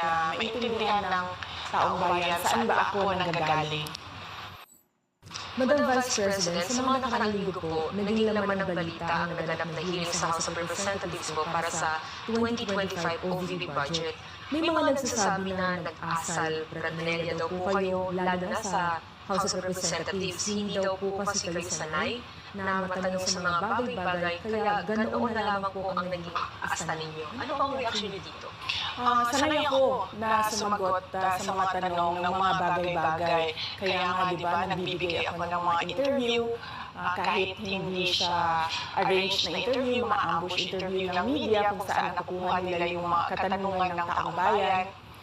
na maintindihan ng taong bayan saan ba ako nanggagaling. Madam Vice President, sa mga nakarang linggo po, naging laman ng balita ang naganap na hearing sa House of Representatives po para sa 2025 OVP budget. May mga nagsasabi na nag-asal, Bradnelia daw po kayo, lalo na sa House of Representatives. Hindi daw po kasi kayo sanay na matanong sa mga bagay-bagay, kaya ganoon na lamang po ang naging asta ninyo. Ano ang reaksyon niyo dito? Ah, sanay ako na sumagot ah, sa mga tanong ng mga bagay-bagay. Kaya nga, di ba, nagbibigay ako ng mga interview ah, kahit hindi siya arranged na interview, mga ambush interview ng media kung saan nakukuha nila yung mga katanungan ng taong bayan.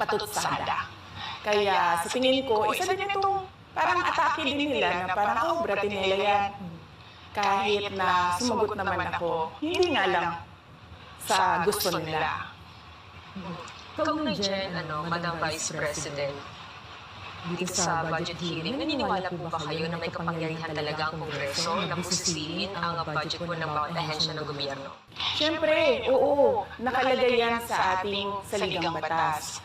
patutsada. Kaya sa tingin ko, isa din itong parang atake din nila na parang, oh, bratinela yan. Kahit na sumagot naman ako, hindi nga lang sa gusto nila. Kaugnay dyan, ano, Madam Vice President, dito sa budget hearing, naniniwala po ba kayo na may kapangyarihan talaga ang Kongreso na busisiin ang budget po ng bawat ahensya ng gobyerno? Siyempre, oo, nakalagay yan sa ating saligang batas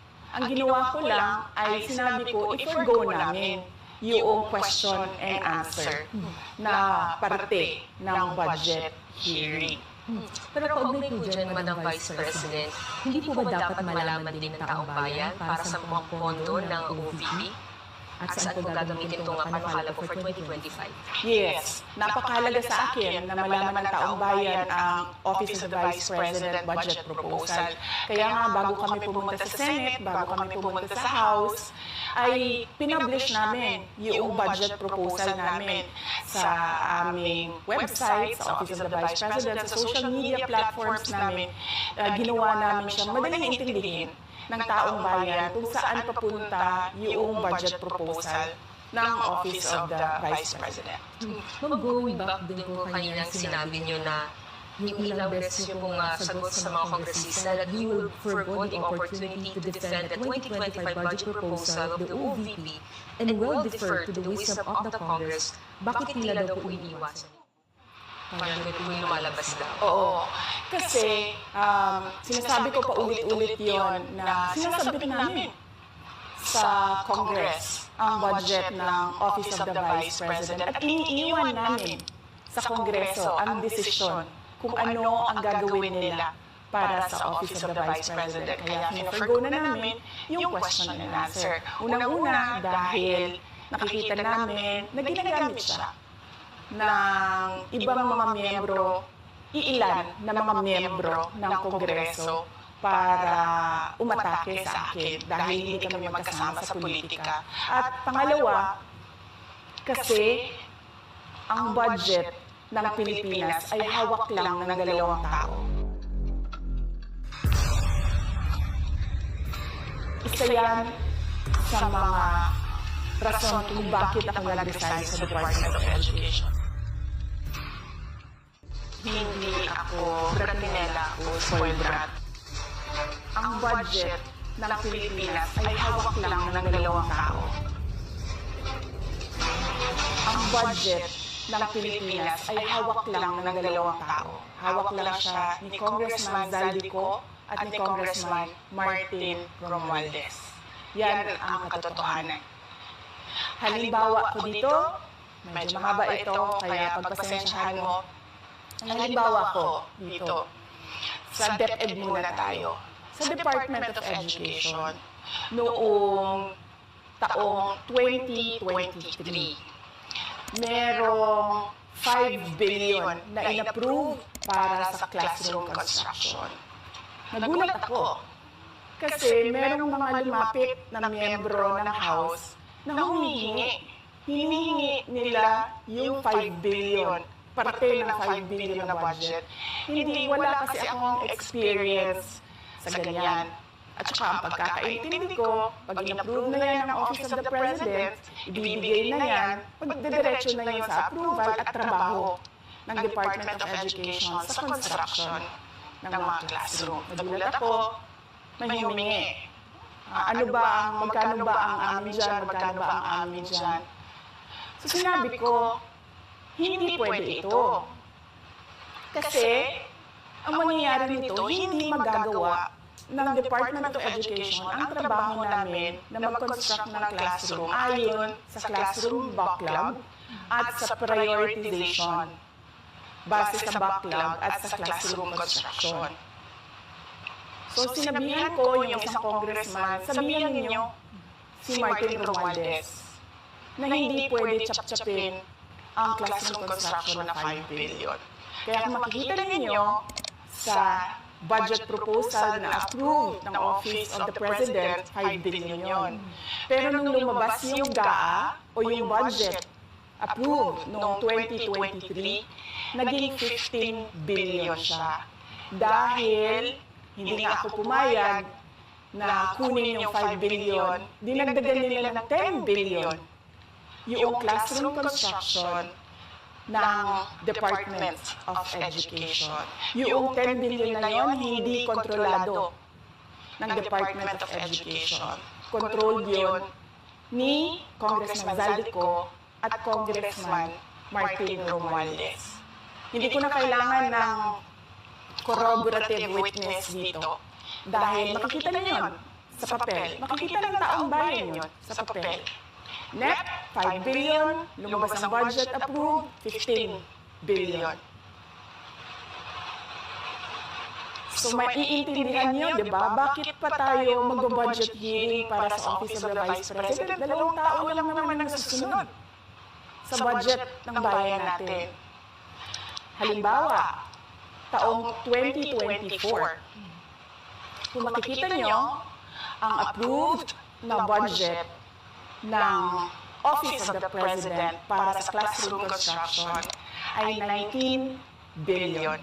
Ang ginawa ko lang ay sinabi ko, i-forgo namin yung question and answer na parte ng budget hearing. Pero kaugnay po dyan, Madam Vice President, hindi po ba dapat malaman din ng taong bayan para sa mga pondo ng OVP? At saan po gagamitin itong panukala po for 2025? Yes, napakahalaga sa akin na malaman ng taong bayan ang Office of the Vice President budget proposal. Kaya nga, bago kami pumunta sa Senate, bago kami pumunta sa House, ay pinublish namin yung budget proposal namin sa aming website, sa Office of the Vice President, sa social media platforms namin. Uh, ginawa namin siyang madaling intindihin ng taong bayan kung saan papunta yung budget proposal ng Office of the Vice President. Ma'am, going back din po kanina sinabi niyo na yung ilang beses niyo pong uh, sagot sa mga kongresista that we will forgo the opportunity to defend the 2025 budget proposal of the OVP and will defer to the wisdom of the Congress, bakit nila daw po iniiwasan? Parang po yung lumalabas daw. Oo. Kasi um, sinasabi ko pa ulit-ulit yon na sinasabit namin sa Congress ang budget ng Office of the Vice President at iniiwan namin sa Kongreso ang desisyon kung ano ang gagawin nila para sa Office of the Vice President. Kaya pinaforgo na namin yung question and answer. Unang-una dahil nakikita namin na ginagamit siya ng ibang mga miyembro, iilan na mga miyembro ng Kongreso para umatake sa akin dahil hindi kami magkasama sa politika. At pangalawa, kasi ang budget ng Pilipinas ay hawak lang ng dalawang tao. Isa yan sa mga rason kung bakit ako nag-resign sa Department of Education. Hindi ako bratinela o spoiled brat. Ang budget ng Pilipinas ay hawak lang ng dalawang tao. Ang budget ng Pilipinas ay hawak lang ng dalawang tao. Hawak lang siya ni Congressman Zaldico at ni Congressman Martin Romualdez. Yan ang katotohanan. Halimbawa ko dito, medyo mahaba ito, kaya pagpasensyahan mo. Halimbawa ko dito, sa DepEd muna tayo. Sa Department of Education, noong taong 2023, merong 5 billion na inapprove para sa classroom construction. Nagulat ako kasi merong mga lumapit na miyembro ng House na humihingi. Hinihingi nila yung 5 billion, parte ng 5 billion na budget. Hindi, wala kasi akong experience sa ganyan. At saka ang pagkakaintindi ko, pag in-approve na yan ng Office of the President, ibibigay na yan, magdediretso na yun sa approval at trabaho ng Department of Education sa construction ng mga classroom. Nagulat ako, may humingi. Ah, ano ba ang, magkano ba ang amin dyan, magkano ba ang amin dyan? So sinabi ko, hindi pwede ito. Kasi, ang mangyayari nito, hindi magagawa ng Department of Education ang trabaho namin na mag-construct ng classroom ayon sa classroom backlog at sa prioritization base sa backlog at sa classroom construction. So sinabihan ko yung isang congressman, sabihan ninyo si Martin Romualdez na hindi pwede chap-chapin ang classroom construction na 5 billion. Kaya kung makikita ninyo sa budget proposal na approved ng Office of the President, 5 billion yon. Pero nung lumabas yung GAA o yung budget approved noong 2023, naging 15 billion siya. Dahil hindi nga ako pumayag na kunin yung 5 billion, dinagdagan nila ng 10 billion yung classroom construction ng Department of Education. Yung 10 billion na yon hindi kontrolado ng Department of Education. Controlled yun ni Congressman Zaldico at Congressman Martin Romualdez. Hindi ko na kailangan ng corroborative witness dito. Dahil makikita na yun sa papel. Makikita ng taong bayan yun sa papel. Net, 5 billion. Lumabas ang budget approved, 15 billion. So maiintindihan niyo, di ba? Bakit pa tayo mag-budget hearing para sa Office of the Vice President? Dalawang tao lang naman ang susunod sa budget ng bayan natin. Halimbawa, taong 2024, kung makikita niyo, ang approved na budget ng Office of the President para sa classroom construction ay 19 billion.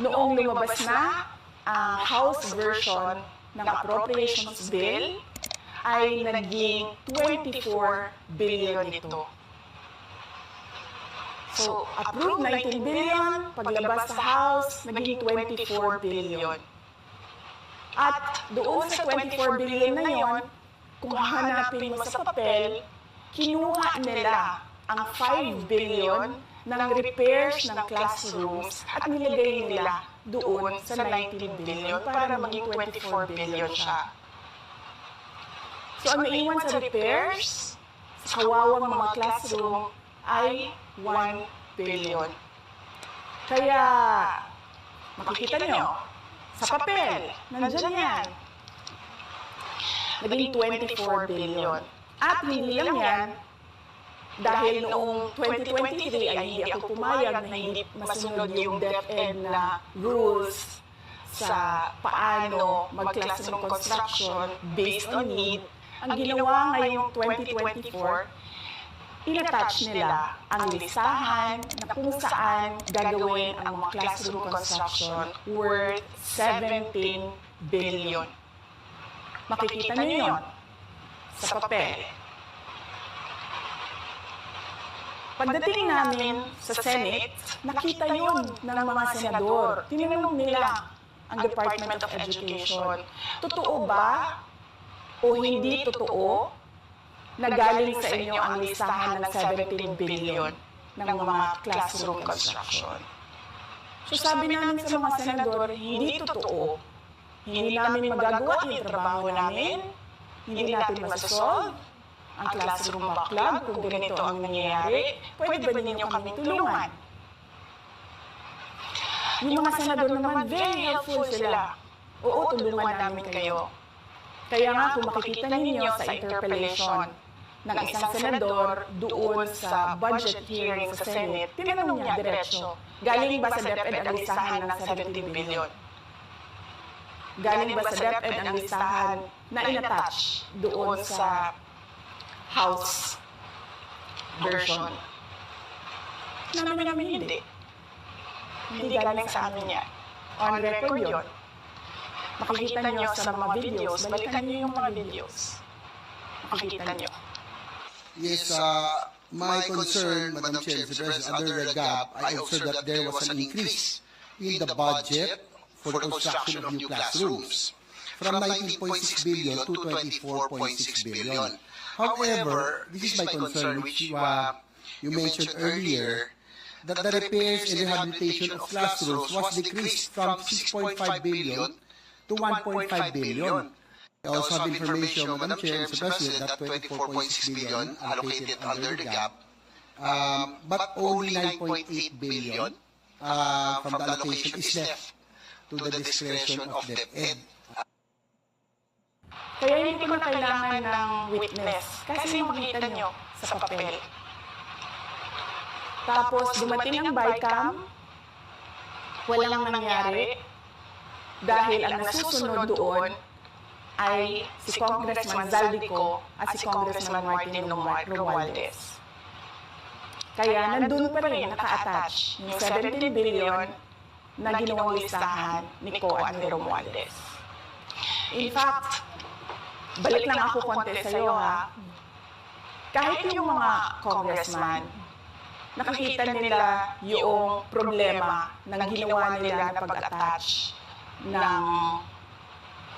Noong lumabas na ang House version ng Appropriations Bill ay naging 24 billion ito. So, approved 19 billion, paglabas sa House, naging 24 billion. At doon sa 24 billion na yon, kung hahanapin mo sa papel, kinuha nila ang 5 billion ng repairs ng classrooms at nilagay nila doon sa 19 billion para maging 24 billion siya. So ang naiwan sa repairs, sa kawawang mga classroom, ay 1 billion. Kaya, makikita nyo, sa papel, nandyan yan. Naging 24 billion. At hindi lang yan, dahil noong 2023 ay hindi ako pumayag na hindi masunod yung DepEd na rules sa paano mag-classroom construction based on need, ang ginawa ngayong 2024, inattach nila ang listahan na kung saan gagawin ang mga classroom construction worth 17 billion. Makikita niyo yun sa papel. Pagdating namin sa Senate, nakita yun ng mga senador. Tinanong nila ang Department of Education, totoo ba o hindi totoo na galing sa inyo ang listahan ng 17 billion ng mga classroom construction? So sabi namin sa mga senador, hindi totoo. Hindi namin magagawa yung trabaho namin. Hindi natin masasolve ang classroom backlog kung ganito ang nangyayari. Pwede ba ninyo kami tulungan? Yung mga senador naman, very helpful sila. Oo, tulungan namin kayo. Kaya nga kung makikita ninyo sa interpellation ng isang senador doon sa budget hearing sa Senate, tinanong niya diretso, galing ba sa DepEd ang listahan ng 17 billion? Galing ba sa DepEd ang listahan na inattach doon sa House version? Namin namin hindi. Hindi galing sa amin yan. On record yun. Makikita nyo sa mga videos, balikan nyo yung mga videos. Makikita nyo. Yes, uh, my concern, Madam Chair, Mr. President, under the gap, I observed that there was an increase in the budget for the construction of new classrooms. from 19.6 billion to 24.6 billion. However, this is my concern, which you, uh, you mentioned earlier, that the repairs and rehabilitation of classrooms was decreased from 6.5 billion to 1.5 billion. I also have information, Madam Chair, Mr. President, that 24.6 billion allocated under the gap, um, but only 9.8 billion uh, from the allocation is left to the discretion of DepEd. Kaya hindi ko na kailangan ng witness. Kasi makita nyo sa papel. Tapos dumating ang BICAM, walang nangyari. Dahil ang nasusunod doon ay si Congressman Zaldico at si Congressman Martin Romual- Romualdez. Kaya nandun pa rin naka-attach yung 17 billion na ginawang listahan ni Co at ni Romualdez. In fact, balik lang ako konti sa iyo ha. Kahit yung mga congressman, nakikita nila yung problema ng ginawa nila na pag-attach ng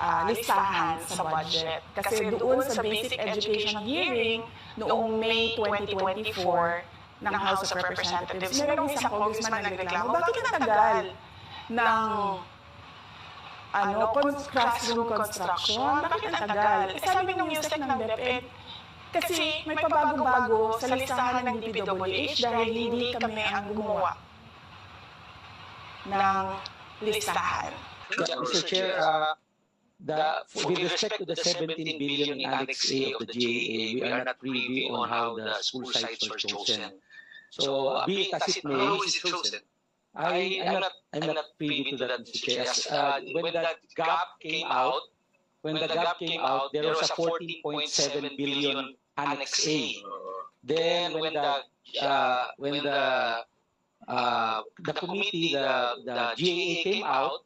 ah, listahan sa budget. Kasi doon sa basic education hearing noong May 2024 ng House of Representatives, merong isang congressman na nagreklamo, bakit ang tagal ng ano, con- classroom construction, bakit ang tagal? Eh, sabi ng USEC ng DepEd, kasi may pabago-bago sa listahan ng DPWH dahil hindi kami ang gumawa ng listahan. Mr. Chair, uh, the, with respect to the 17 billion in Annex A of the GAA, we are not privy on how the school sites were chosen. So, uh, be it as it may, How is it chosen? I, I'm not, I'm not privy to that, Mr. Chair. As, uh, when the gap came out, when the gap came out, there was a 14.7 billion Annex A. Then, when the, uh, when the, uh, the committee, the, the GAA came out,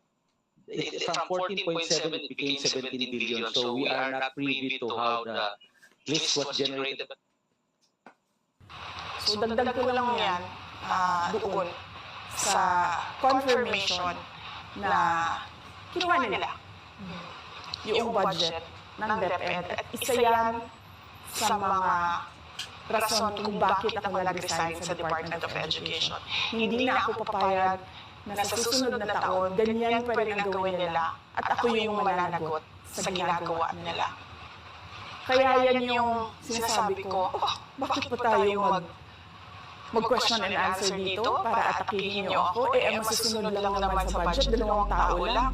it, from 14.7 it became 17 billion. So we are not privy to how the list was generated. So dagdag ko lang yan ah, doon sa confirmation na kinuha nila yung budget ng DepEd. At isa yan sa mga rason kung bakit ako nag-resign sa Department of Education. Hindi na ako papayag na sa susunod na taon, ganyan pa rin ang gawin nila. at ako yung mananagot sa ginagawa nila. Kaya yan yung sinasabi ko, oh, bakit pa tayo mag mag-question and answer dito para atakihin niyo ako? Eh, ang masusunod lang naman sa budget, dalawang tao lang.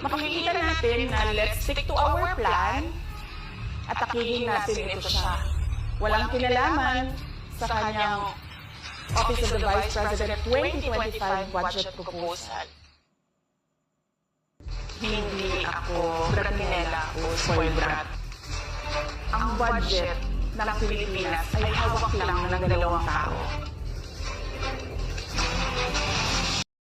Makikita natin na let's stick to our plan at atakihin natin ito siya. Walang kinalaman sa kanyang Office of the Vice President 2025 Budget Proposal. Hindi ako bratinela o spoiled brat. Ang budget ng Pilipinas ay hawak lang ng dalawang tao.